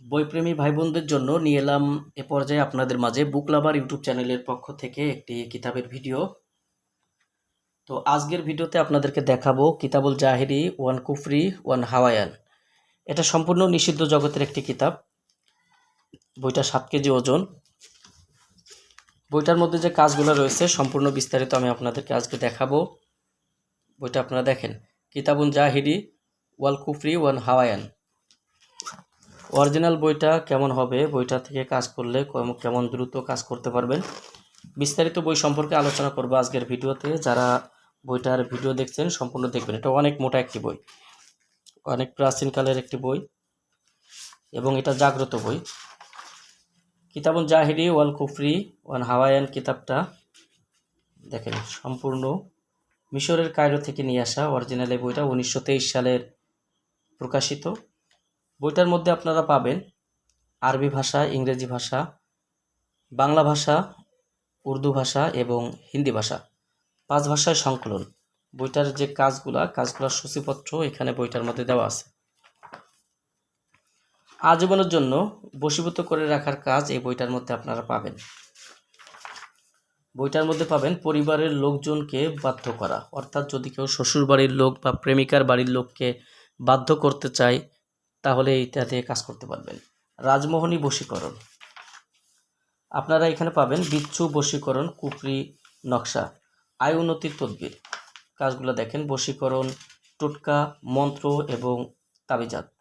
বইপ্রেমী ভাই বোনদের জন্য নিয়ে এলাম এ পর্যায়ে আপনাদের মাঝে বুক লাভার ইউটিউব চ্যানেলের পক্ষ থেকে একটি কিতাবের ভিডিও। তো আজকের ভিডিওতে আপনাদেরকে দেখাবো কিতাবুল জাহেরি, ওয়ান কুফরি, ওয়ান হাওয়ায়ান। এটা সম্পূর্ণ নিষিদ্ধ জগতের একটি কিতাব। বইটা সাত কেজি ওজন। বইটার মধ্যে যে কাজগুলো রয়েছে সম্পূর্ণ বিস্তারিত আমি আপনাদেরকে আজকে দেখাবো। বইটা আপনারা দেখেন। কিতাবুল জাহিরি, ওয়াল কুফরি, ওয়ান হাওয়ায়ান। অরিজিনাল বইটা কেমন হবে, বইটা থেকে কাজ করলে কেমন- দ্রুত কাজ করতে পারবেন? বিস্তারিত বই সম্পর্কে আলোচনা করব আজকের ভিডিওতে। যারা বইটার ভিডিও দেখছেন, সম্পূর্ণ দেখবেন। এটা অনেক মোটা একটি বই। অনেক প্রাচীনকালের একটি বই এবং এটা জাগ্রত বই। কিতাবুল জাহিরি ওয়াল কুফরি ওয়ান হাওয়ায়ান কিতাবটা দেখেন, সম্পূর্ণ মিশরের কায়রো থেকে নিয়ে আসা। অরিজিনাল এই বইটা উনিশশো তেইশ সালের প্রকাশিত। বইটার মধ্যে আপনারা পাবেন আরবি ভাষা, ইংরেজি ভাষা, বাংলা ভাষা, উর্দু ভাষা এবং হিন্দি ভাষা। পাঁচ ভাষায় সংকলন। বইটার যে কাজগুলা, কাজগুলোর সূচিপত্র এখানে বইটার মধ্যে দেওয়া আছে। আজীবনের জন্য বশীভূত করে রাখার কাজ এই বইটার মধ্যে আপনারা পাবেন। বইটার মধ্যে পাবেন পরিবারের লোকজনকে বাধ্য করা। অর্থাৎ যদি কেউ শ্বশুর বাড়ির লোক বা প্রেমিকার বাড়ির লোককে বাধ্য করতে চায় তাহলে এইটা দিয়ে কাজ করতে পারবেন। রাজমোহনী বশীকরণ। আপনারা এখানে পাবেন বিচ্ছু, বশীকরণ, কুপরি, নকশা, আয় উন্নতির তদবির। কাজগুলো দেখেন, বশীকরণ, টোটকা, মন্ত্র এবং তাবিজাত।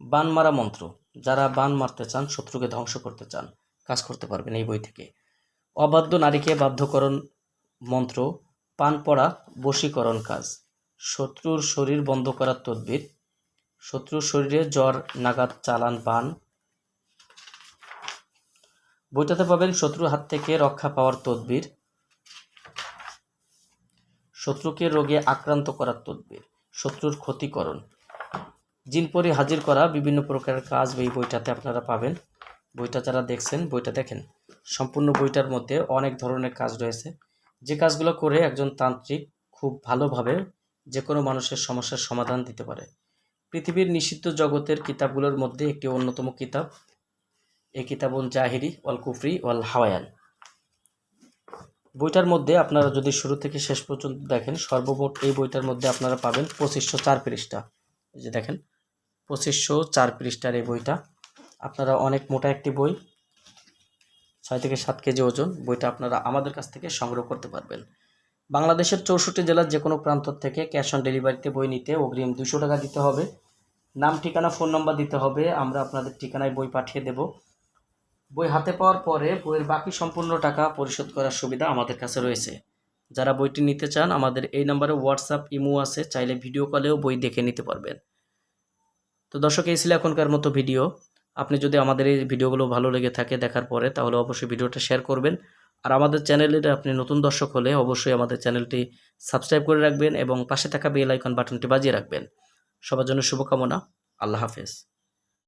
বান মারা মন্ত্র। যারা বান মারতে চান, শত্রুকে ধ্বংস করতে চান, কাজ করতে পারবেন এই বই থেকে। অবাধ্য নারীকে বাধ্যকরণ মন্ত্র, পান পড়া, বশীকরণ কাজ। শত্রুর শরীর বন্ধ করার তদবির শত্রুর শরীরে জ্বর, নাগাদ চালান, বান। বইটাতে পাবেন শত্রুর হাত থেকে রক্ষা পাওয়ার তদবির। শত্রুকে রোগে আক্রান্ত করার তদবির। শত্রুর ক্ষতিকরণ। জিনপরি হাজির করা বিভিন্ন প্রকারের কাজ এই বইটাতে আপনারা পাবেন। বইটা যারা দেখছেন, বইটা দেখেন। সম্পূর্ণ বইটার মধ্যে অনেক ধরনের কাজ রয়েছে। যে কাজগুলো করে একজন তান্ত্রিক খুব ভালোভাবে যে কোনো মানুষের সমস্যার সমাধান দিতে পারে। পৃথিবীর নিষিদ্ধ জগতের কিতাবগুলোর মধ্যে একটি অন্যতম কিতাব। এই কিতাবুল জাহিরি, ওয়াল কুফরি, ওয়াল হাওয়ায়ান। বইটার মধ্যে আপনারা যদি শুরু থেকে শেষ পর্যন্ত দেখেন, সর্বমোট এই বইটার মধ্যে আপনারা পাবেন পঁচিশশো চার পৃষ্ঠা। এই যে দেখেন, পঁচিশশো চার পৃষ্ঠার এই বইটা। আপনারা অনেক মোটা একটি বই, ছয় থেকে সাত কেজি ওজন, বইটা আপনারা আমাদের কাছ থেকে সংগ্রহ করতে পারবেন। বাংলাদেশের চৌষট্টি জেলার যে কোনো প্রান্ত থেকে ক্যাশ অন ডেলিভারিতে বই নিতে অগ্রিম দুশো টাকা দিতে হবে। নাম, ঠিকানা, ফোন নাম্বার দিতে হবে। আমরা আপনাদের ঠিকানায় বই পাঠিয়ে দেব। বই হাতে পাওয়ার পরে বইয়ের বাকি সম্পূর্ণ টাকা পরিশোধ করার সুবিধা আমাদের কাছে রয়েছে। যারা বইটি নিতে চান, আমাদের এই নাম্বারে হোয়াটসঅ্যাপ ইমো আছে। চাইলে ভিডিও কলেও বই দেখে নিতে পারবেন। তো দর্শক, এই ছিল এখনকার মতো ভিডিও আপনি যদি আমাদের এই ভিডিওগুলো ভালো লেগে থাকে দেখার পরে, তাহলে অবশ্যই ভিডিওটা শেয়ার করবেন। আর আমাদের চ্যানেলের আপনি নতুন দর্শক হলে অবশ্যই আমাদের চ্যানেলটি সাবস্ক্রাইব করে রাখবেন এবং পাশে থাকা বেল আইকন বাটনটি বাজিয়ে রাখবেন। সবার জন্য শুভকামনা। আল্লাহ হাফেজ।